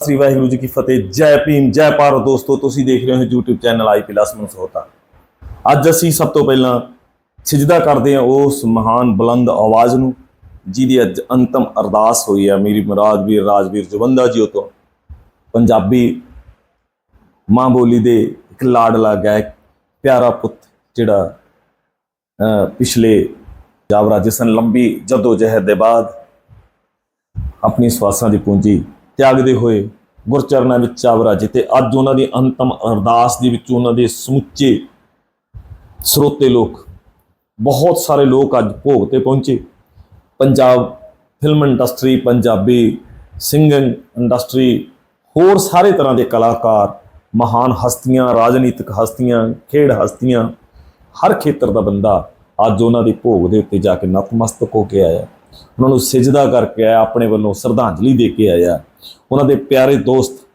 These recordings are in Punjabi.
ਸ੍ਰੀ ਵਾਹਿਗੁਰੂ ਜੀ ਕੀ ਫਤਿਹ। ਜੈ ਭੀਮ ਜੈ ਭਾਰਤ ਦੋਸਤੋ ਤੁਸੀਂ ਦੇਖ ਰਹੇ ਹੋ YouTube ਚੈਨਲ ਆਈ ਲਸਮਨ ਸੋਤਾ ਅੱਜ ਅਸੀਂ ਸਭ ਤੋਂ ਪਹਿਲਾਂ ਸਿਜਦਾ ਕਰਦੇ ਹਾਂ ਉਸ ਮਹਾਨ ਬੁਲੰਦ ਆਵਾਜ਼ ਨੂੰ ਜਿਹਦੀ ਅੱਜ ਅੰਤਮ ਅਰਦਾਸ ਹੋਈ ਹੈ ਮੇਰੀ ਮੁਰਾਦ ਵੀਰ ਰਾਜਵੀਰ ਜਵੰਦਾ ਜੀ ਤੋਂ। ਪੰਜਾਬੀ ਮਾਂ ਬੋਲੀ ਦੇ ਇੱਕ ਲਾਡਲਾ ਗਾਇਕ ਪਿਆਰਾ ਪੁੱਤ ਜਿਹੜਾ ਅਹ, ਪਿਛਲੇ ਜਾਵਰਾ ਜਿਸਨ ਲੰਬੀ ਜਦੋ ਜਹਿਦ ਦੇ ਬਾਅਦ ਆਪਣੀ ਸਵਾਸਾਂ ਦੀ ਪੂੰਜੀ। ਤਿਆਗਦੇ ਹੋਏ ਗੁਰਚਰਨਾਂ ਵਿੱਚ ਚਾਵਰਾ ਜਿੱਤੇ ਅੱਜ ਉਹਨਾਂ ਦੀ ਅੰਤਮ ਅਰਦਾਸ ਦੇ ਵਿੱਚ ਉਹਨਾਂ ਦੇ ਸਮੁੱਚੇ ਸਰੋਤੇ ਲੋਕ, ਬਹੁਤ ਸਾਰੇ ਲੋਕ ਅੱਜ ਭੋਗ ਤੇ ਪਹੁੰਚੇ। Punjab film industry Punjabi singing industry ਹੋਰ ਸਾਰੇ ਤਰ੍ਹਾਂ ਦੇ ਕਲਾਕਾਰ, ਮਹਾਨ ਹਸਤੀਆਂ, ਰਾਜਨੀਤਿਕ ਹਸਤੀਆਂ, ਖੇਡ ਹਸਤੀਆਂ, ਹਰ ਖੇਤਰ ਦਾ ਬੰਦਾ ਅੱਜ ਉਹਨਾਂ ਦੀ ਭੋਗ ਦੇ ਉੱਤੇ ਜਾ ਕੇ ਨਤਮਸਤਕ ਹੋ ਕੇ ਆਇਆ। ਉਹਨਾਂ ਨੂੰ ਸਿਜਦਾ ਕਰਕੇ ਆਇਆ, ਆਪਣੇ ਵੱਲੋਂ ਸ਼ਰਧਾਂਜਲੀ ਦੇ ਕੇ ਆਇਆ। ਉਹਨਾਂ ਦੇ ਪਿਆਰੇ ਦੋਸਤ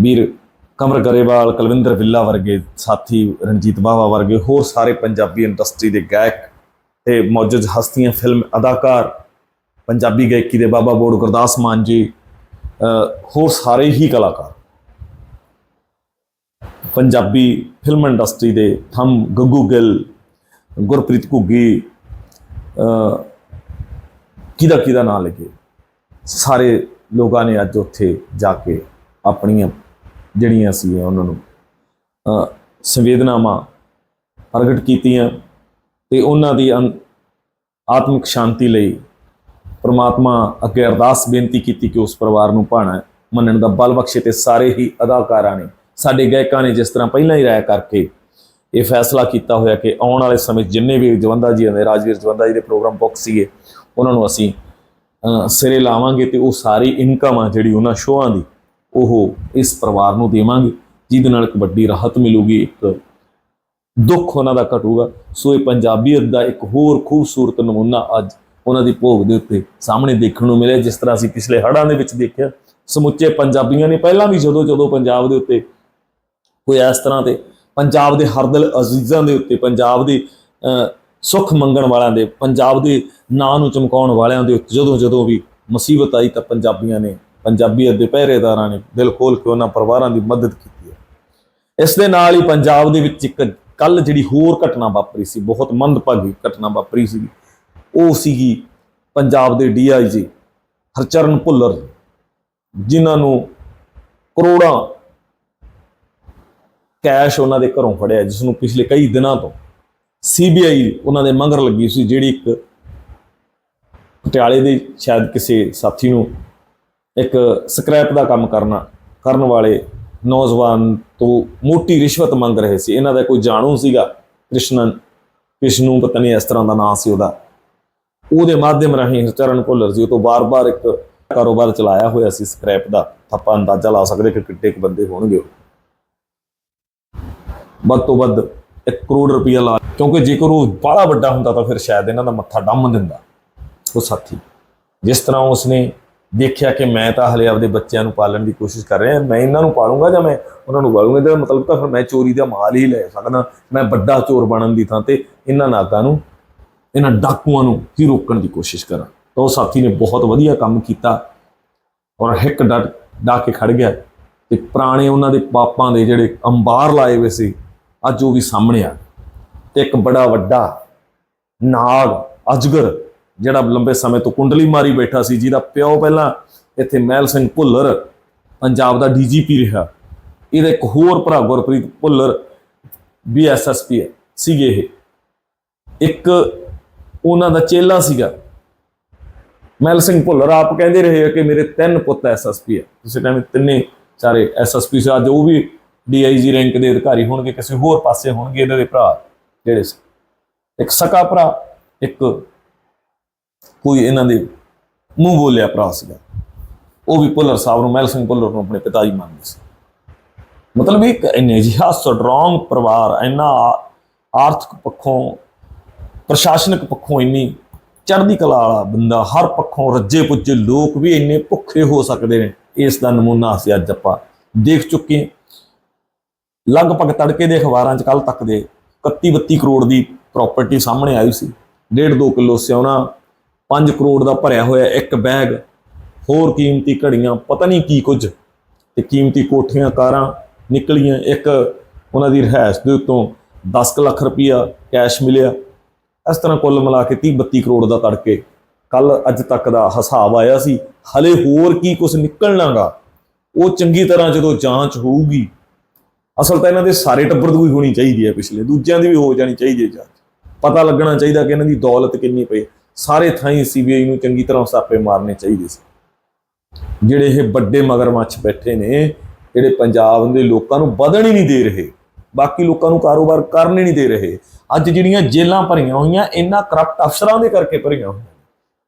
ਵੀਰ ਕਮਰ ਗਰੇਵਾਲ, ਕੁਲਵਿੰਦਰ ਵਿੱਲਾ ਵਰਗੇ ਸਾਥੀ, ਰਣਜੀਤ ਬਾਵਾ ਵਰਗੇ ਹੋਰ ਸਾਰੇ ਪੰਜਾਬੀ ਇੰਡਸਟਰੀ ਦੇ ਗਾਇਕ ਤੇ ਮੌਜੂਦ ਹਸਤੀਆਂ, ਫਿਲਮ ਅਦਾਕਾਰ, ਪੰਜਾਬੀ ਗਾਇਕੀ ਦੇ ਬਾਬਾ ਬੋੜ ਗੁਰਦਾਸ ਮਾਨ ਜੀ ਹੋਰ ਸਾਰੇ ਹੀ ਕਲਾਕਾਰ। ਪੰਜਾਬੀ ਫਿਲਮ ਇੰਡਸਟਰੀ ਦੇ ਥੰਮ ਗੱਗੂ ਗਿੱਲ, ਗੁਰਪ੍ਰੀਤ ਘੁੱਗੀ ਕਿਹਦਾ ਕਿਹਦਾ ਨਾਂ ਲੱਗੇ ਸਾਰੇ ਲੋਕਾਂ ਨੇ ਅੱਜ ਉੱਥੇ ਜਾ ਕੇ ਆਪਣੀਆਂ ਜਿਹੜੀਆਂ ਸੀ ਉਹਨਾਂ ਨੂੰ ਸੰਵੇਦਨਾਵਾਂ ਪ੍ਰਗਟ ਕੀਤੀਆਂ ਤੇ ਉਹਨਾਂ ਦੀ ਅੰ- ਆਤਮਿਕ ਸ਼ਾਂਤੀ ਲਈ ਪ੍ਰਮਾਤਮਾ ਅੱਗੇ ਅਰਦਾਸ ਬੇਨਤੀ ਕੀਤੀ ਕਿ ਉਸ ਪਰਿਵਾਰ ਨੂੰ ਭਾਣਾ ਮੰਨਣ ਦਾ ਬਲ ਬਖਸ਼ੇ ਤੇ ਸਾਰੇ ਹੀ ਅਦਾਕਾਰਾਂ ਨੇ, ਸਾਡੇ ਗਾਇਕਾਂ ਨੇ ਜਿਸ ਤਰ੍ਹਾਂ ਪਹਿਲਾਂ ਹੀ ਰਾਇ ਕਰਕੇ ਇਹ ਫੈਸਲਾ ਕੀਤਾ ਹੋਇਆ ਕਿ ਆਉਣ ਵਾਲੇ ਸਮੇਂ 'ਚ ਜਿੰਨੇ ਵੀ ਜਵੰਦਾ ਜੀ ਨੇ, ਰਾਜਵੀਰ ਜਵੰਦਾ ਜੀ ਦੇ ਪ੍ਰੋਗਰਾਮ ਬੁੱਕ ਸੀਗੇ, ਉਹਨਾਂ ਨੂੰ ਅਸੀਂ ਸਿਰੇ ਲਾਵਾਂਗੇ ਤੇ ਉਹ ਸਾਰੀ ਇਨਕਮ ਆ ਜਿਹੜੀ ਉਹਨਾਂ ਸ਼ੋਆਂ ਦੀ, ਉਹ ਇਸ ਪਰਿਵਾਰ ਨੂੰ ਦੇਵਾਂਗੇ, ਜਿਹਦੇ ਨਾਲ ਇੱਕ ਵੱਡੀ ਰਾਹਤ ਮਿਲੂਗੀ, ਇੱਕ ਦੁੱਖ ਉਹਨਾਂ ਦਾ ਘਟੂਗਾ। ਸੋ ਇਹ ਪੰਜਾਬੀਅਤ ਦਾ ਇੱਕ ਹੋਰ ਖੂਬਸੂਰਤ ਨਮੂਨਾ ਅੱਜ ਉਹਨਾਂ ਦੀ ਭੋਗ ਦੇ ਉੱਤੇ ਸਾਹਮਣੇ ਦੇਖਣ ਨੂੰ ਮਿਲਿਆ, ਜਿਸ ਤਰ੍ਹਾਂ ਅਸੀਂ ਪਿਛਲੇ ਹੜ੍ਹਾਂ ਦੇ ਵਿੱਚ ਦੇਖਿਆ। ਸਮੁੱਚੇ ਪੰਜਾਬੀਆਂ ਨੇ ਪਹਿਲਾਂ ਵੀ ਜਦੋਂ ਜਦੋਂ ਪੰਜਾਬ ਦੇ ਉੱਤੇ ਕੋਈ ਇਸ ਤਰ੍ਹਾਂ ਦੇ ਪੰਜਾਬ ਦੇ ਹਰਦਲ ਅਜ਼ੀਜ਼ਾਂ ਦੇ ਉੱਤੇ, ਪੰਜਾਬ ਦੇ ਸੁੱਖ ਮੰਗਣ ਵਾਲਿਆਂ ਦੇ, ਪੰਜਾਬ ਦੇ ਨਾਂ ਨੂੰ ਚਮਕਾਉਣ ਵਾਲਿਆਂ ਦੇ ਉੱਤੇ ਜਦੋਂ ਜਦੋਂ ਵੀ ਮੁਸੀਬਤ ਆਈ ਤਾਂ ਪੰਜਾਬੀਆਂ ਨੇ, ਪੰਜਾਬੀਅਤ ਦੇ ਪਹਿਰੇਦਾਰਾਂ ਨੇ ਦਿਲ ਖੋਲ ਕੇ ਉਹਨਾਂ ਪਰਿਵਾਰਾਂ ਦੀ ਮਦਦ ਕੀਤੀ ਹੈ। ਇਸ ਦੇ ਨਾਲ ਹੀ ਪੰਜਾਬ ਦੇ ਵਿੱਚ ਇੱਕ ਕੱਲ ਜਿਹੜੀ ਹੋਰ ਘਟਨਾ ਵਾਪਰੀ ਸੀ, ਬਹੁਤ ਮੰਦਭਾਗੀ ਘਟਨਾ ਵਾਪਰੀ ਸੀ, ਉਹ ਸੀਗੀ ਪੰਜਾਬ ਦੇ ਡੀਆਈਜੀ ਹਰਚਰਨ ਭੁੱਲਰ, ਜਿਨ੍ਹਾਂ ਨੂੰ ਕਰੋੜਾਂ ਕੈਸ਼ ਉਹਨਾਂ ਦੇ ਘਰੋਂ ਫੜਿਆ ਜਿਸ ਨੂੰ ਪਿਛਲੇ ਕਈ ਦਿਨਾਂ ਤੋਂ ਸੀਬੀਆਈ ਉਹਨਾਂ ਦੇ ਮੰਗਰ ਲੱਗੀ ਸੀ, ਜਿਹੜੀ ਇੱਕ ਪਟਿਆਲੇ ਦੇ ਸ਼ਾਇਦ ਕਿਸੇ ਸਾਥੀ ਨੂੰ ਇੱਕ ਸਕ੍ਰੈਪ ਦਾ ਕੰਮ ਕਰਨਾ, ਕਰਨ ਵਾਲੇ ਨੌਜਵਾਨ ਤੋਂ ਮੋਟੀ ਰਿਸ਼ਵਤ ਮੰਗ ਰਹੇ ਸੀ। ਇਹਨਾਂ ਦਾ ਕੋਈ ਜਾਣੂ ਸੀਗਾ, ਕ੍ਰਿਸ਼ਨਨ ਕ੍ਰਿਸ਼ਨੂ ਪਤਾ ਨਹੀਂ ਇਸ ਤਰ੍ਹਾਂ ਦਾ ਨਾਂ ਸੀ ਉਹਦਾ। ਉਹਦੇ ਮਾਧਿਅਮ ਰਾਹੀਂ ਹਰਚਰਨ ਭੁੱਲਰ ਜੀ ਉਹ ਤੋਂ ਬਾਰ-ਬਾਰ ਇੱਕ ਕਾਰੋਬਾਰ ਚਲਾਇਆ ਹੋਇਆ ਸੀ, ਸਕ੍ਰੈਪ ਦਾ। ਆਪਾਂ ਅੰਦਾਜ਼ਾ ਲਾ ਸਕਦੇ ਕਿ ਕਿੱਡੇ ਕੁ ਬੰਦੇ ਹੋਣਗੇ ਉਹ। ਵੱਧ ਤੋਂ ਵੱਧ 1 ਕਰੋੜ ਰੁਪਇਆ ਲਾ ਕਿਉਂਕਿ ਜੇਕਰ ਉਹ ਬੜਾ ਵੱਡਾ ਹੁੰਦਾ ਤਾਂ ਫਿਰ ਸ਼ਾਇਦ ਇਹਨਾਂ ਦਾ ਮੱਥਾ ਡੰਮ ਦਿੰਦਾ। ਉਹ ਸਾਥੀ, ਜਿਸ ਤਰ੍ਹਾਂ ਉਸਨੇ ਦੇਖਿਆ ਕਿ ਮੈਂ ਤਾਂ ਹਲੇ ਆਪਦੇ ਬੱਚਿਆਂ ਨੂੰ ਪਾਲਣ ਦੀ ਕੋਸ਼ਿਸ਼ ਕਰ ਰਿਹਾ, ਮੈਂ ਇਹਨਾਂ ਨੂੰ ਪਾਲੂੰਗਾ ਜਾਂ ਮੈਂ ਉਹਨਾਂ ਨੂੰ ਪਾਲੂੰਗਾ ਇਹਦਾ ਮਤਲਬ ਤਾਂ ਫਿਰ ਮੈਂ ਚੋਰੀ ਦਾ ਮਾਲ ਹੀ ਲੈ ਸਕਦਾ, ਮੈਂ ਵੱਡਾ ਚੋਰ ਬਣਨ ਦੀ ਥਾਂ ਤੇ ਇਹਨਾਂ ਨਾਗਾਂ ਨੂੰ, ਇਹਨਾਂ ਡਾਕੂਆਂ ਨੂੰ ਹੀ ਰੋਕਣ ਦੀ ਕੋਸ਼ਿਸ਼ ਕਰਾਂ। ਤਾਂ ਉਹ ਸਾਥੀ ਨੇ ਬਹੁਤ ਵਧੀਆ ਕੰਮ ਕੀਤਾ ਔਰ ਹਿੱਕ ਡਟ ਡਾ ਕੇ ਖੜ ਗਿਆ ਤੇ ਪੁਰਾਣੇ ਉਹਨਾਂ ਦੇ ਪਾਪਾਂ ਦੇ ਜਿਹੜੇ ਅੰਬਾਰ ਲਾਏ ਹੋਏ ਸੀ ਅੱਜ ਉਹ ਵੀ ਸਾਹਮਣੇ ਆ ਤੇ ਇੱਕ ਬੜਾ ਵੱਡਾ ਨਾਗ ਅਜਗਰ, ਜਿਹੜਾ ਲੰਬੇ ਸਮੇਂ ਤੋਂ ਕੁੰਡਲੀ ਮਾਰੀ ਬੈਠਾ ਸੀ, ਜਿਹਦਾ ਪਿਓ ਪਹਿਲਾਂ ਇੱਥੇ ਮਹਿਲ ਸਿੰਘ ਭੁੱਲਰ, ਪੰਜਾਬ ਦਾ ਡੀਜੀਪੀ ਰਿਹਾ। ਇਹਦਾ ਇੱਕ ਹੋਰ ਭਰਾ ਗੁਰਪ੍ਰੀਤ ਭੁੱਲਰ ਵੀ ਐਸਐਸਪੀ ਹੈ, ਸੀਗੇ ਇਹ। ਇੱਕ ਉਹਨਾਂ ਦਾ ਚੇਲਾ ਸੀਗਾ, ਮਹਿਲ ਸਿੰਘ ਭੁੱਲਰ। ਆਪ ਕਹਿੰਦੇ ਰਹੇ ਆ ਕਿ ਮੇਰੇ ਤਿੰਨ ਪੁੱਤ ਐਸਐਸਪੀ ਹੈ। ਤੁਸੀਂ ਕਹਿੰਦੇ ਤਿੰਨੇ ਚਾਰੇ ਐਸਐਸਪੀ ਸੀ। ਅੱਜ ਉਹ ਵੀ ਡੀਆਈਜੀ ਰੈਂਕ ਦੇ ਅਧਿਕਾਰੀ ਹੋਣਗੇ, ਕਿਸੇ ਹੋਰ ਪਾਸੇ ਹੋਣਗੇ ਇਹਨਾਂ ਦੇ ਭਰਾ ਜਿਹੜੇ ਸੀ। ਇੱਕ ਸਕਾ ਭਰਾ, ਇੱਕ ਕੋਈ ਇਹਨਾਂ ਦੇ ਮੂੰਹ ਬੋਲਿਆ ਭਰਾ ਸੀਗਾ। ਉਹ ਵੀ ਭੁੱਲਰ ਸਾਹਿਬ ਨੂੰ, ਮਹਿਲ ਸਿੰਘ ਭੁੱਲਰ ਨੂੰ ਆਪਣੇ ਪਿਤਾ ਜੀ ਮੰਨਦੇ ਸੀ। ਮਤਲਬ ਇੱਕ ਇੰਨੇ ਜਿਹਾ ਸਟਰੋਂਗ ਪਰਿਵਾਰ, ਇੰਨਾ ਆ- ਆਰਥਿਕ ਪੱਖੋਂ, ਪ੍ਰਸ਼ਾਸਨਿਕ ਪੱਖੋਂ ਇੰਨੀ ਚੜ੍ਹਦੀ ਕਲਾ ਵਾਲਾ ਬੰਦਾ, ਹਰ ਪੱਖੋਂ ਰੱਜੇ ਪੁੱਜੇ ਲੋਕ ਵੀ ਇੰਨੇ ਭੁੱਖੇ ਹੋ ਸਕਦੇ ਨੇ। ਇਸ ਦਾ ਨਮੂਨਾ ਅਸੀਂ ਅੱਜ ਆਪਾਂ ਦੇਖ ਚੁੱਕੇ ਹਾਂ। ਲਗਭਗ ਤੜਕੇ ਦੇ ਅਖਬਾਰਾਂ 'ਚ ਕੱਲ ਤੱਕ ਦੇ 31 32 ਕਰੋੜ ਦੀ ਪ੍ਰਾਪਰਟੀ ਸਾਹਮਣੇ ਆਈ ਸੀ। 1.5 2 ਕਿਲੋ ਸਿਉਣਾ 5 ਕਰੋੜ ਦਾ ਭਰਿਆ ਹੋਇਆ ਇੱਕ ਬੈਗ ਹੋਰ ਕੀਮਤੀ ਘੜੀਆਂ, ਪਤਾ ਨਹੀਂ ਕੀ ਕੁਝ। ਤੇ ਕੀਮਤੀ ਕੋਠੀਆਂ, ਕਾਰਾਂ ਨਿਕਲੀਆਂ, ਇੱਕ ਉਹਨਾਂ ਦੀ ਰਿਹਾਇਸ਼ ਦੇ ਉੱਤੋਂ 10 ਕੁ ਲੱਖ ਰੁਪਈਆ ਕੈਸ਼ ਮਿਲਿਆ। ਇਸ ਤਰ੍ਹਾਂ ਕੁੱਲ ਮਿਲਾ ਕੇ 30 32 ਕਰੋੜ ਦਾ ਤੜਕੇ। ਕੱਲ ਅੱਜ ਤੱਕ ਦਾ ਹਿਸਾਬ ਆਇਆ ਸੀ, ਹਲੇ ਹੋਰ ਕੀ ਕੁਝ ਨਿਕਲਣਾਗਾ। ਉਹ ਚੰਗੀ ਤਰ੍ਹਾਂ ਜਦੋਂ ਜਾਂਚ ਹੋਊਗੀ ਅਸਲ ਤਾਂ ਇਹਨਾਂ ਦੇ ਸਾਰੇ ਟੱਬਰ ਦੀ ਵੀ ਹੋਣੀ ਚਾਹੀਦੀ ਹੈ ਪਿਛਲੇ, ਦੂਜਿਆਂ ਦੀ ਵੀ ਹੋ ਜਾਣੀ ਚਾਹੀਦੀ ਹੈ ਜਾਂਚ। ਪਤਾ ਲੱਗਣਾ ਚਾਹੀਦਾ ਕਿ ਇਹਨਾਂ ਦੀ ਦੌਲਤ ਕਿੰਨੀ ਪਈ। ਸਾਰੇ ਥਾਈਂ ਸੀਬੀਆਈ ਨੂੰ ਚੰਗੀ ਤਰ੍ਹਾਂ ਸਾਪੇ ਮਾਰਨੇ ਚਾਹੀਦੇ ਸੀ। ਜਿਹੜੇ ਇਹ ਵੱਡੇ ਮਗਰਮੱਛ ਬੈਠੇ ਨੇ, ਜਿਹੜੇ ਪੰਜਾਬ ਦੇ ਲੋਕਾਂ ਨੂੰ ਵਧਣ ਹੀ ਨਹੀਂ ਦੇ ਰਹੇ, ਬਾਕੀ ਲੋਕਾਂ ਨੂੰ ਕਾਰੋਬਾਰ ਕਰਨ ਹੀ ਨਹੀਂ ਦੇ ਰਹੇ, ਅੱਜ ਜਿਹੜੀਆਂ ਜੇਲ੍ਹਾਂ ਭਰੀਆਂ ਹੋਈਆਂ, ਇਹਨਾਂ ਕਰਪਟ ਅਫਸਰਾਂ ਦੇ ਕਰਕੇ ਭਰੀਆਂ ਹੋਈਆਂ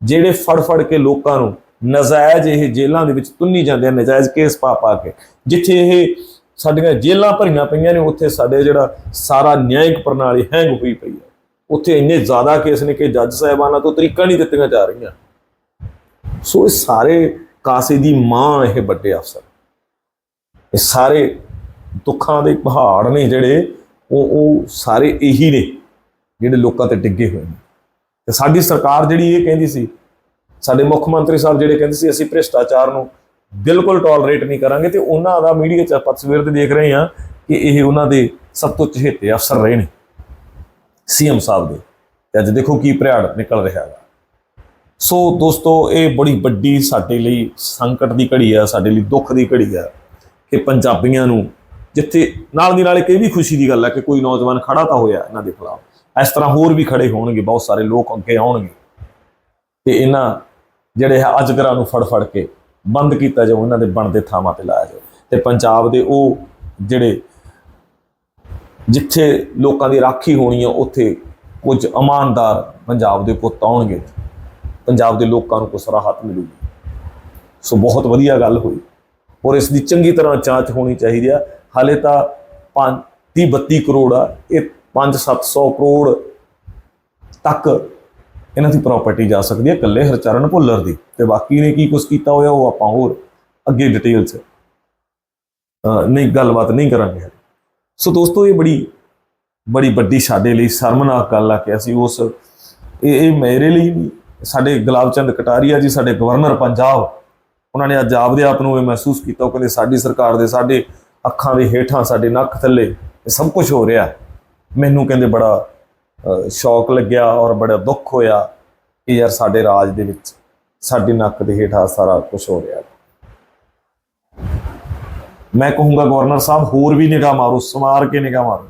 ਜਿਹੜੇ ਫੜ ਫੜ ਕੇ ਲੋਕਾਂ ਨੂੰ ਨਜਾਇਜ਼ ਇਹ ਜੇਲ੍ਹਾਂ ਦੇ ਵਿੱਚ ਤੁੰਨੀ ਜਾਂਦੇ ਆ, ਨਜਾਇਜ਼ ਕੇਸ ਪਾ ਪਾ ਕੇ, ਜਿੱਥੇ ਇਹ ਸਾਡੀਆਂ ਜੇਲ੍ਹਾਂ ਭਰੀਆਂ ਪਈਆਂ ਨੇ, ਉੱਥੇ ਸਾਡੇ ਜਿਹੜਾ ਸਾਰਾ ਨਿਆਇਕ ਪ੍ਰਣਾਲੀ ਹੈਂਗ ਹੋਈ ਪਈ ਹੈ। ਉੱਥੇ ਇੰਨੇ ਜ਼ਿਆਦਾ ਕੇਸ ਨੇ ਕਿ ਜੱਜ ਸਾਹਿਬਾਨਾਂ ਤੋਂ ਤਰੀਕਾ ਨਹੀਂ ਦਿੱਤੀਆਂ ਜਾ ਰਹੀਆਂ। ਸੋ ਇਹ ਸਾਰੇ ਕਾਸੇ ਦੀ ਮਾਂ ਇਹ ਵੱਡੇ ਅਫਸਰ। ਇਹ ਸਾਰੇ ਦੁੱਖਾਂ ਦੇ ਪਹਾੜ ਨੇ ਜਿਹੜੇ, ਉਹ ਉਹ ਸਾਰੇ ਇਹੀ ਨੇ ਜਿਹੜੇ ਲੋਕਾਂ ਤੇ ਡਿੱਗੇ ਹੋਏ ਨੇ। ਤੇ ਸਾਡੀ ਸਰਕਾਰ ਜਿਹੜੀ ਇਹ ਕਹਿੰਦੀ ਸੀ, ਸਾਡੇ ਮੁੱਖ ਮੰਤਰੀ ਸਾਹਿਬ ਜਿਹੜੇ ਕਹਿੰਦੇ ਸੀ, ਅਸੀਂ ਭ੍ਰਿਸ਼ਟਾਚਾਰ ਨੂੰ ਬਿਲਕੁਲ ਟੋਲਰੇਟ ਨਹੀਂ ਕਰਾਂਗੇ ਤੇ ਉਹਨਾਂ ਦਾ ਮੀਡੀਆ 'ਚ ਆਪਾਂ ਸਵੇਰ ਤੇ ਦੇਖ ਰਹੇ ਹਾਂ ਕਿ ਇਹ ਉਹਨਾਂ ਦੇ ਸਭ ਤੋਂ ਚਹੇਤੇ ਅਫਸਰ ਰਹੇ ਨੇ। ਸੀਐਮ ਸਾਹਿਬ ਦੇ। ਤੇ ਅੱਜ ਦੇਖੋ ਕੀ ਭਰਿਆੜ ਨਿਕਲ ਰਿਹਾ ਹੈ ਸੋ ਦੋਸਤੋ, ਇਹ ਬੜੀ ਵੱਡੀ ਸਾਡੇ ਲਈ ਸੰਕਟ ਦੀ ਘੜੀ ਹੈ ਸਾਡੇ ਲਈ ਦੁੱਖ ਦੀ ਘੜੀ ਹੈ ਕਿ ਪੰਜਾਬੀਆਂ ਨੂੰ ਜਿੱਥੇ ਨਾਲ ਦੀ ਨਾਲ ਇੱਕ ਇਹ ਵੀ ਖੁਸ਼ੀ ਦੀ ਗੱਲ ਹੈ ਕਿ ਕੋਈ ਨੌਜਵਾਨ ਖੜਾ ਤਾਂ ਹੋਇਆ ਇਹਨਾਂ ਦੇ ਖਿਲਾਫ। ਇਸ ਤਰ੍ਹਾਂ ਹੋਰ ਵੀ ਖੜੇ ਹੋਣਗੇ, ਬਹੁਤ ਸਾਰੇ ਲੋਕ ਅੱਗੇ ਆਉਣਗੇ। ਤੇ ਇਹਨਾਂ ਜਿਹੜੇ ਹੈ ਅਜਗਰਾਂ ਨੂੰ ਫੜ ਫੜ ਕੇ ਬੰਦ ਕੀਤਾ ਜਾਊ, ਇਹਨਾਂ ਦੇ ਬਣਦੇ ਥਾਵਾਂ ਤੇ ਲਾਇਆ ਜਾਵੇ ਤੇ ਪੰਜਾਬ ਦੇ ਉਹ ਜਿਹੜੇ ਜਿੱਥੇ ਲੋਕਾਂ ਦੀ ਰਾਖੀ ਹੋਣੀ ਹੈ ਉੱਥੇ ਕੁਝ ਇਮਾਨਦਾਰ ਪੰਜਾਬ ਦੇ ਪੁੱਤ ਆਉਣਗੇ। ਪੰਜਾਬ ਦੇ ਲੋਕਾਂ ਨੂੰ ਕੁਛ ਰਾਹਤ ਮਿਲੂਗੀ। ਸੋ ਬਹੁਤ ਵਧੀਆ ਗੱਲ ਹੋਈ। ਔਰ ਇਸ ਦੀ ਚੰਗੀ ਤਰ੍ਹਾਂ ਜਾਂਚ ਹੋਣੀ ਚਾਹੀਦੀ ਆ। ਹਾਲੇ ਤਾਂ 5 30 32 ਕਰੋੜ ਆ। ਇਹ 5-700 ਕਰੋੜ ਤੱਕ ਇਹਨਾਂ ਦੀ ਪ੍ਰਾਪਰਟੀ ਜਾ ਸਕਦੀ ਹੈ ਇਕੱਲੇ ਹਰਚਰਨ ਭੁੱਲਰ ਦੀ। ਤੇ ਬਾਕੀ ਨੇ ਕੀ ਕੁਝ ਕੀਤਾ ਹੋਇਆ, ਉਹ ਆਪਾਂ ਹੋਰ ਅੱਗੇ ਡਿਟੇਲ 'ਚ ਨਹੀਂ, ਗੱਲਬਾਤ ਨਹੀਂ ਕਰਾਂਗੇ ਸੋ ਦੋਸਤੋ, ਇਹ ਬੜੀ ਬੜੀ ਵੱਡੀ ਸਾਡੇ ਲਈ ਸ਼ਰਮਨਾਕ ਗੱਲ ਆ ਕਿ ਅਸੀਂ ਉਸ, ਇਹ ਇਹ ਮੇਰੇ ਲਈ ਵੀ ਸਾਡੇ ਗੁਲਾਬ ਚੰਦ ਕਟਾਰੀਆ ਜੀ, ਸਾਡੇ ਗਵਰਨਰ ਪੰਜਾਬ, ਉਹਨਾਂ ਨੇ ਅੱਜ ਆਪਦੇ ਆਪ ਨੂੰ ਇਹ ਮਹਿਸੂਸ ਕੀਤਾ, ਉਹ ਕਹਿੰਦੇ ਸਾਡੀ ਸਰਕਾਰ ਦੇ ਸਾਡੇ ਅੱਖਾਂ ਦੇ ਹੇਠਾਂ, ਸਾਡੇ ਨੱਕ ਥੱਲੇ ਇਹ ਸਭ ਕੁਝ ਹੋ ਰਿਹਾ। ਮੈਨੂੰ ਕਹਿੰਦੇ ਬੜਾ ਸ਼ੌਕ ਲੱਗਿਆ ਔਰ ਬੜਾ ਦੁੱਖ ਹੋਇਆ ਕਿ ਯਾਰ ਸਾਡੇ ਰਾਜ ਦੇ ਵਿੱਚ ਸਾਡੀ ਨੱਕ ਦੇ ਹੇਠਾਂ ਸਾਰਾ ਕੁਝ ਹੋ ਰਿਹਾ ਮੈਂ ਕਹੂੰਗਾ ਗਵਰਨਰ ਸਾਹਿਬ ਹੋਰ ਵੀ ਨਿਗਾਹ ਮਾਰੋ ਸਮਾਰ ਕੇ ਨਿਗਾਹ ਮਾਰੋ।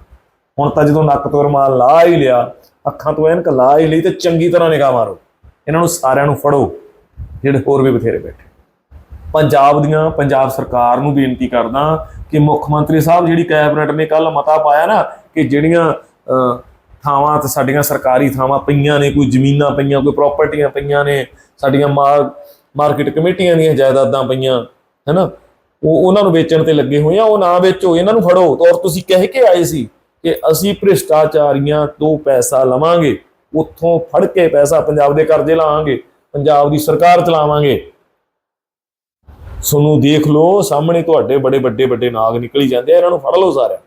ਹੁਣ ਤਾਂ ਜਦੋਂ ਨੱਕ ਤੋਂ ਰੁਮਾਲ ਲਾ ਹੀ ਲਿਆ ਅੱਖਾਂ ਤੋਂ ਐਨਕ ਲਾ ਹੀ ਲਈ ਤੇ ਚੰਗੀ ਤਰ੍ਹਾਂ ਨਿਗਾਹ ਮਾਰੋ। ਇਹਨਾਂ ਨੂੰ ਸਾਰਿਆਂ ਨੂੰ ਫੜੋ ਜਿਹੜੇ ਹੋਰ ਵੀ ਬਥੇਰੇ ਬੈਠੇ। ਪੰਜਾਬ ਦੀਆਂ ਪੰਜਾਬ ਸਰਕਾਰ ਨੂੰ ਬੇਨਤੀ ਕਰਦਾ ਕਿ ਮੁੱਖ ਮੰਤਰੀ ਸਾਹਿਬ ਜਿਹੜੀ ਕੈਬਨਿਟ ਨੇ ਕੱਲ ਮਤਾ ਪਾਇਆ ਨਾ ਕਿ ਜਿਹੜੀਆਂ ਅਹ, ਥਾਵਾਂ ਤੇ ਸਾਡੀਆਂ ਸਰਕਾਰੀ ਥਾਵਾਂ ਪਈਆਂ ਨੇ, ਕੋਈ ਜ਼ਮੀਨਾਂ ਪਈਆਂ, ਕੋਈ ਪ੍ਰਾਪਰਟੀਆਂ ਪਈਆਂ ਨੇ, ਸਾਡੀਆਂ ਮਾਰਕੀਟ ਕਮੇਟੀਆਂ ਦੀਆਂ ਜਾਇਦਾਦਾਂ ਪਈਆਂ, ਹੈਨਾ? ਉਹ ਉਹਨਾਂ ਨੂੰ ਵੇਚਣ ਤੇ ਲੱਗੇ ਹੋਏ ਆ, ਉਹ ਨਾ ਵੇਚੋ, ਇਹਨਾਂ ਨੂੰ ਫੜੋ। ਔਰ ਤੁਸੀਂ ਕਹਿ ਕੇ ਆਏ ਸੀ ਕਿ ਅਸੀਂ ਭ੍ਰਿਸ਼ਟਾਚਾਰੀਆਂ ਤੋਂ ਪੈਸਾ ਲਵਾਂਗੇ, ਉੱਥੋਂ ਫੜ ਕੇ ਪੈਸਾ ਪੰਜਾਬ ਦੇ ਕਰਜ਼ੇ ਲਾਵਾਂਗੇ, ਪੰਜਾਬ ਦੀ ਸਰਕਾਰ ਚਲਾਵਾਂਗੇ। ਸੁਣੋ ਦੇਖ ਲਓ, ਸਾਹਮਣੇ ਤੁਹਾਡੇ ਬੜੇ ਵੱਡੇ ਵੱਡੇ ਨਾਗ ਨਿਕਲੀ ਜਾਂਦੇ ਆ, ਇਹਨਾਂ ਨੂੰ ਫੜ ਲਓ ਸਾਰਿਆਂ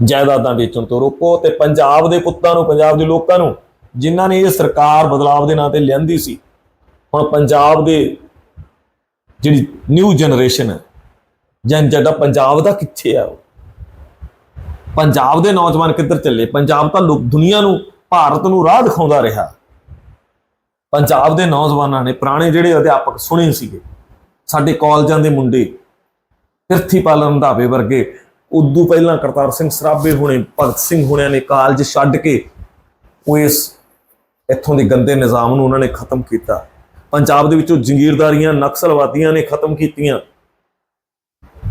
ਜਾਇਦਾਦਾਂ ਵੇਚਣ ਤੋਂ ਰੋਕੋ ਤੇ ਪੰਜਾਬ ਦੇ ਪੁੱਤਾਂ ਨੂੰ, ਪੰਜਾਬ ਦੇ ਲੋਕਾਂ ਨੂੰ, ਜਿਨ੍ਹਾਂ ਨੇ ਇਹ ਸਰਕਾਰ ਬਦਲਾਵ ਦੇ ਨਾਂ ਤੇ ਲਿਆਂਦੀ ਸੀ, ਹੁਣ ਪੰਜਾਬ ਦੇ ਜਿਹੜੀ ਨਿਊ ਜਨਰੇਸ਼ਨ ਹੈ, ਜਾਂ ਜਿਹੜਾ ਪੰਜਾਬ ਦਾ ਕਿੱਥੇ ਆ ਉਹ? ਪੰਜਾਬ ਦੇ ਨੌਜਵਾਨ ਕਿੱਧਰ ਚੱਲੇ? ਪੰਜਾਬ ਤਾਂ ਲੋਕ ਦੁਨੀਆ ਨੂੰ, ਭਾਰਤ ਨੂੰ ਰਾਹ ਦਿਖਾਉਂਦਾ ਰਿਹਾ। ਪੰਜਾਬ ਦੇ ਨੌਜਵਾਨਾਂ ਨੇ ਪੁਰਾਣੇ ਜਿਹੜੇ ਅਧਿਆਪਕ ਸੁਣੇ ਸੀਗੇ, ਸਾਡੇ ਕਾਲਜਾਂ ਦੇ ਮੁੰਡੇ ਪਿਰਥੀਪਾਲ ਰੰਧਾਵੇ ਵਰਗੇ ਉਦੋਂ ਪਹਿਲਾਂ ਕਰਤਾਰ ਸਿੰਘ ਸਰਾਭੇ ਹੋਣੇ, ਭਗਤ ਸਿੰਘ ਹੋਣਿਆਂ ਨੇ ਕਾਲਜ ਛੱਡ ਕੇ ਉਹ ਇਸ ਇੱਥੋਂ ਦੇ ਗੰਦੇ ਨਿਜ਼ਾਮ ਨੂੰ ਉਹਨਾਂ ਨੇ ਖਤਮ ਕੀਤਾ। ਪੰਜਾਬ ਦੇ ਵਿੱਚੋਂ ਜੰਗੀਰਦਾਰੀਆਂ, ਨਕਸਲਵਾਦੀਆਂ ਨੇ ਖਤਮ ਕੀਤੀਆਂ।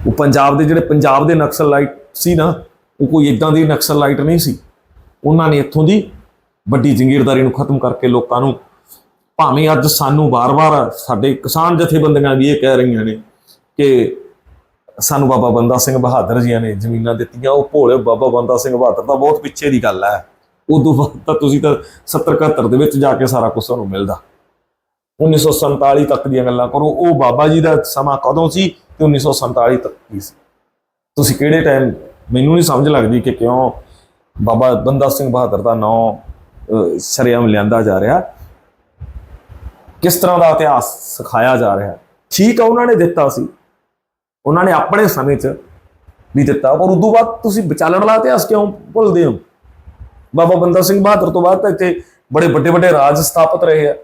ਉਹ ਪੰਜਾਬ ਦੇ ਜਿਹੜੇ ਪੰਜਾਬ ਦੇ ਨਕਸਲ ਲਾਈਟ ਸੀ ਨਾ, ਉਹ ਕੋਈ ਇਦਾਂ ਦੀ ਨਕਸਲ ਲਾਈਟ ਨਹੀਂ ਸੀ। ਉਹਨਾਂ ਨੇ ਇੱਥੋਂ ਦੀ ਵੱਡੀ ਜੰਗੀਰਦਾਰੀ ਨੂੰ ਖਤਮ ਕਰਕੇ ਲੋਕਾਂ ਨੂੰ ਭਾਵੇਂ ਅੱਜ ਸਾਨੂੰ ਵਾਰ-ਵਾਰ ਸਾਡੇ ਕਿਸਾਨ ਜਥੇਬੰਦੀਆਂ ਵੀ ਇਹ ਕਹਿ ਰਹੀਆਂ ਨੇ ਕਿ ਸਾਨੂੰ ਬਾਬਾ ਬੰਦਾ ਸਿੰਘ ਬਹਾਦਰ ਜੀਆਂ ਨੇ ਜ਼ਮੀਨਾਂ ਦਿੱਤੀਆਂ, ਉਹ ਭੋਲੇ ਬਾਬਾ ਬੰਦਾ ਸਿੰਘ ਬਹਾਦਰ ਦਾ ਬਹੁਤ ਪਿੱਛੇ ਦੀ ਗੱਲ ਹੈ। ਉਦੋਂ ਬਾਅਦ ਤਾਂ ਤੁਸੀਂ ਤਾਂ 70 71 ਦੇ ਵਿੱਚ ਜਾ ਕੇ ਸਾਰਾ ਕੁਝ ਤੁਹਾਨੂੰ ਮਿਲਦਾ। 1947 ਤੱਕ ਦੀਆਂ ਗੱਲਾਂ ਕਰੋ, ਉਹ ਬਾਬਾ ਜੀ ਦਾ ਸਮਾਂ ਕਦੋਂ ਸੀ ਤੇ 1947 ਤੱਕ ਕੀ ਸੀ? ਤੁਸੀਂ ਕਿਹੜੇ ਟਾਈਮ ਮੈਨੂੰ ਨਹੀਂ ਸਮਝ ਲੱਗਦੀ ਕਿ ਕਿਉਂ ਬਾਬਾ ਬੰਦਾ ਸਿੰਘ ਬਹਾਦਰ ਦਾ ਨਾਮ ਸ਼ਰੇਆਮ ਲਿਆਂਦਾ ਜਾ ਰਿਹਾ। ਕਿਸ ਤਰ੍ਹਾਂ ਦਾ ਇਤਿਹਾਸ ਸਿਖਾਇਆ ਜਾ ਰਿਹਾ। ਠੀਕ ਆ, ਉਹਨਾਂ ਨੇ ਦਿੱਤਾ ਸੀ। ਉਹਨਾਂ ਨੇ ਆਪਣੇ ਸਮੇਂ 'ਚ ਵੀ ਦਿੱਤਾ। ਪਰ ਉਦੋਂ ਬਾਅਦ ਤੁਸੀਂ ਵਿਚਾਲਣ ਵਾਲਾ ਇਤਿਹਾਸ ਕਿਉਂ ਭੁੱਲਦੇ ਹੋ? ਬਾਬਾ ਬੰਦਾ ਸਿੰਘ ਬਹਾਦਰ ਤੋਂ ਬਾਅਦ ਤਾਂ ਇੱਥੇ ਬੜੇ ਵੱਡੇ ਵੱਡੇ ਰਾਜ ਸਥਾਪਿਤ ਰਹੇ ਆ।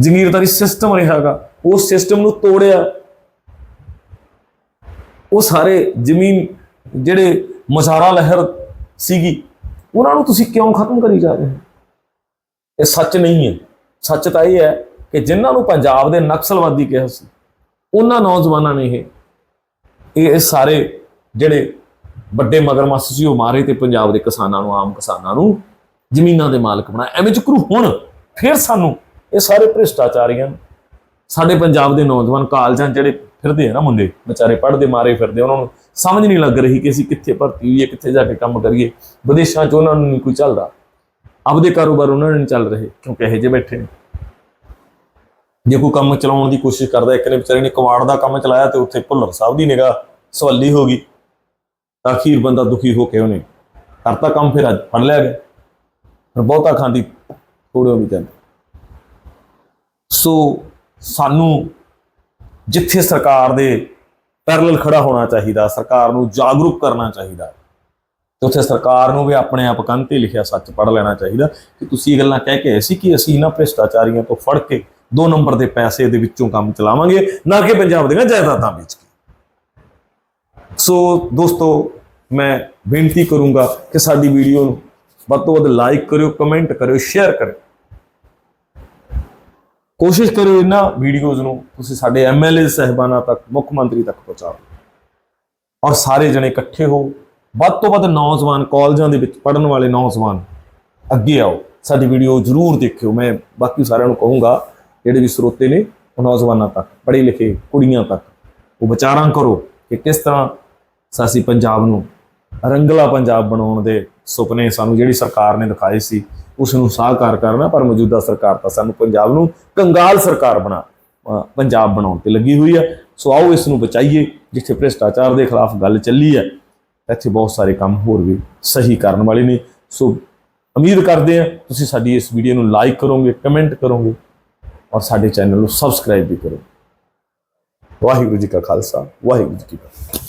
ਜ਼ਮੀਰਦਾਰੀ ਸਿਸਟਮ ਰਿਹਾਗਾ ਉਸ ਸਿਸਟਮ ਨੂੰ ਤੋੜਿਆ। ਉਹ ਸਾਰੇ ਜ਼ਮੀਨ ਜਿਹੜੇ ਮਜ਼ਾਰਾ ਲਹਿਰ ਸੀਗੀ, ਉਹਨਾਂ ਨੂੰ ਤੁਸੀਂ ਕਿਉਂ ਖਤਮ ਕਰੀ ਜਾ ਰਹੇ ਹੋ? ਇਹ ਸੱਚ ਨਹੀਂ ਹੈ। ਸੱਚ ਤਾਂ ਇਹ ਹੈ ਕਿ ਜਿਨ੍ਹਾਂ ਨੂੰ ਪੰਜਾਬ ਦੇ ਨਕਸਲਵਾਦੀ ਕਿਹਾ ਸੀ ਉਹਨਾਂ ਨੌਜਵਾਨਾਂ ਨੇ ਇਹ ਇਹ ਸਾਰੇ ਜਿਹੜੇ ਵੱਡੇ ਮਗਰਮੱਛ ਸੀ, ਉਹ ਮਾਰੇ ਤੇ ਪੰਜਾਬ ਦੇ ਕਿਸਾਨਾਂ ਨੂੰ, ਆਮ ਕਿਸਾਨਾਂ ਨੂੰ ਜ਼ਮੀਨਾਂ ਦੇ ਮਾਲਕ ਬਣਾਇਆ ਐਵੇਂ ਜਕਰੂ ਹੁਣ ਫਿਰ ਸਾਨੂੰ ਇਹ ਸਾਰੇ ਭ੍ਰਿਸ਼ਟਾਚਾਰੀਆਂ ਸਾਡੇ ਪੰਜਾਬ ਦੇ ਨੌਜਵਾਨ ਕਾਲਜਾਂ 'ਚ ਜਿਹੜੇ ਫਿਰਦੇ ਆ ਨਾ ਮੁੰਡੇ, ਵਿਚਾਰੇ ਪੜ੍ਹਦੇ, ਮਾਰੇ ਫਿਰਦੇ, ਉਹਨਾਂ ਨੂੰ ਸਮਝ ਨਹੀਂ ਲੱਗ ਰਹੀ ਕਿ ਅਸੀਂ ਕਿੱਥੇ ਭਰਤੀ ਹੋਈਏ, ਕਿੱਥੇ ਜਾ ਕੇ ਕੰਮ ਕਰੀਏ। ਵਿਦੇਸ਼ਾਂ 'ਚ ਉਹਨਾਂ ਨੂੰ ਨਹੀਂ ਕੋਈ ਚੱਲਦਾ। ਆਪਦੇ ਕਾਰੋਬਾਰ ਉਹਨਾਂ ਨੂੰ ਨਹੀਂ ਚੱਲ ਰਹੇ, ਕਿਉਂਕਿ ਇਹੋ ਜਿਹੇ ਬੈਠੇ ਨੇ। ਜੇ ਕੋਈ ਕੰਮ ਚਲਾਉਣ ਦੀ ਕੋਸ਼ਿਸ਼ ਕਰਦਾ, ਇੱਕ ਨੇ ਵਿਚਾਰੇ ਨੇ ਕਵਾੜ ਦਾ ਕੰਮ ਚਲਾਇਆ ਤੇ ਉੱਥੇ ਭੁੱਲਰ ਸਾਹਿਬ ਦੀ ਨਿਗਾਹ ਸਵੱਲੀ ਹੋ ਗਈ, ਤਾਂ ਅਖੀਰ ਬੰਦਾ ਦੁਖੀ ਹੋ ਕੇ ਉਹਨੇ ਕਰਤਾ ਕੰਮ ਫਿਰ ਅੱਜ, ਫੜ ਲਿਆ ਗਿਆ। ਫਿਰ ਬਹੁਤਾ ਖਾਂਦੀ ਥੋੜ੍ਹੇ ਵੀ ਜਾਂਦੇ। ਸੋ ਸਾਨੂੰ ਜਿੱਥੇ ਸਰਕਾਰ ਦੇ ਪੈਰਲਲ ਖੜਾ ਹੋਣਾ ਚਾਹੀਦਾ, ਸਰਕਾਰ ਨੂੰ ਜਾਗਰੂਕ ਕਰਨਾ ਚਾਹੀਦਾ, ਤੇ ਉੱਥੇ ਸਰਕਾਰ ਨੂੰ ਵੀ ਆਪਣੇ ਆਪ ਕੰਨ ਤੇ ਲਿਖਿਆ ਸੱਚ ਪੜ ਲੈਣਾ ਚਾਹੀਦਾ ਕਿ ਤੁਸੀਂ ਇਹ ਗੱਲਾਂ ਕਹਿ ਕੇ ਆਏ ਸੀ ਕਿ ਅਸੀਂ ਇਹਨਾਂ ਭ੍ਰਿਸ਼ਟਾਚਾਰੀਆਂ ਤੋਂ ਫੜ ਕੇ ਦੋ ਨੰਬਰ ਦੇ ਪੈਸੇ ਦੇ ਵਿੱਚੋਂ ਕੰਮ ਚਲਾਵਾਂਗੇ, ਨਾ ਕਿ ਪੰਜਾਬ ਦੀਆਂ ਜਾਇਦਾਦਾਂ ਵੇਚ ਕੇ। ਸੋ ਦੋਸਤੋ, ਮੈਂ ਬੇਨਤੀ ਕਰੂੰਗਾ ਕਿ ਸਾਡੀ ਵੀਡੀਓ ਨੂੰ ਵੱਧ ਤੋਂ ਵੱਧ ਲਾਈਕ ਕਰਿਓ ਕਮੈਂਟ ਕਰਿਓ ਸ਼ੇਅਰ ਕਰਿਓ। ਕੋਸ਼ਿਸ਼ ਕਰਿਓ ਇਹਨਾਂ ਵੀਡੀਓਜ਼ ਨੂੰ ਤੁਸੀਂ ਸਾਡੇ ਐਮਐਲਏ ਸਹਿਬਾਨਾਂ ਤੱਕ, ਮੁੱਖ ਮੰਤਰੀ ਤੱਕ ਪਹੁੰਚਾਓ। ਔਰ ਸਾਰੇ ਜਣੇ ਇਕੱਠੇ ਹੋ, ਵੱਧ ਤੋਂ ਵੱਧ ਨੌਜਵਾਨ ਕਾਲਜਾਂ ਦੇ ਵਿੱਚ ਪੜ੍ਹਨ ਵਾਲੇ ਨੌਜਵਾਨ ਅੱਗੇ ਆਓ। ਸਾਡੀ ਵੀਡੀਓ ਜ਼ਰੂਰ ਦੇਖਿਓ, ਮੈਂ ਬਾਕੀ ਸਾਰਿਆਂ ਨੂੰ ਕਹੂੰਗਾ ਜਿਹੜੇ ਵੀ ਸਰੋਤੇ ਨੇ, ਉਹ ਨੌਜਵਾਨਾਂ ਤੱਕ ਪੜ੍ਹੇ ਲਿਖੇ ਕੁੜੀਆਂ ਤੱਕ, ਉਹ ਵਿਚਾਰਾਂ ਕਰੋ ਕਿ ਕਿਸ ਤਰ੍ਹਾਂ ਸਾਸੀ ਪੰਜਾਬ ਨੂੰ ਰੰਗਲਾ ਪੰਜਾਬ ਬਣਾਉਣ ਦੇ ਸੁਪਨੇ ਸਾਨੂੰ ਜਿਹੜੀ ਸਰਕਾਰ ਨੇ ਦਿਖਾਏ ਸੀ, ਉਸ ਨੂੰ ਸਾਕਾਰ ਕਰਨਾ, ਪਰ ਮੌਜੂਦਾ ਸਰਕਾਰ ਤਾਂ ਸਾਨੂੰ ਪੰਜਾਬ ਨੂੰ ਕੰਗਾਲ ਸਰਕਾਰ ਬਣਾ ਪੰਜਾਬ ਬਣਾਉਣ ਤੇ ਲੱਗੀ ਹੋਈ ਹੈ। ਸੋ ਆਓ ਇਸ ਨੂੰ ਬਚਾਈਏ, ਜਿੱਥੇ ਭ੍ਰਿਸ਼ਟਾਚਾਰ ਦੇ ਖਿਲਾਫ ਗੱਲ ਚੱਲੀ ਹੈ, ਇੱਥੇ ਬਹੁਤ ਸਾਰੇ ਕੰਮ ਹੋਰ ਵੀ ਸਹੀ ਕਰਨ ਵਾਲੇ ਨੇ। ਸੋ ਉਮੀਦ ਕਰਦੇ ਹਾਂ ਤੁਸੀਂ ਸਾਡੀ ਇਸ ਵੀਡੀਓ ਨੂੰ ਲਾਈਕ ਕਰੋਗੇ ਕਮੈਂਟ ਕਰੋਗੇ। ਔਰ ਸਾਡੇ ਚੈਨਲ ਨੂੰ ਸਬਸਕ੍ਰਾਈਬ ਵੀ ਕਰੋ। ਵਾਹਿਗੁਰੂ ਜੀ ਕਾ ਖਾਲਸਾ, ਵਾਹਿਗੁਰੂ ਜੀ ਕੀ ਫਤਿਹ।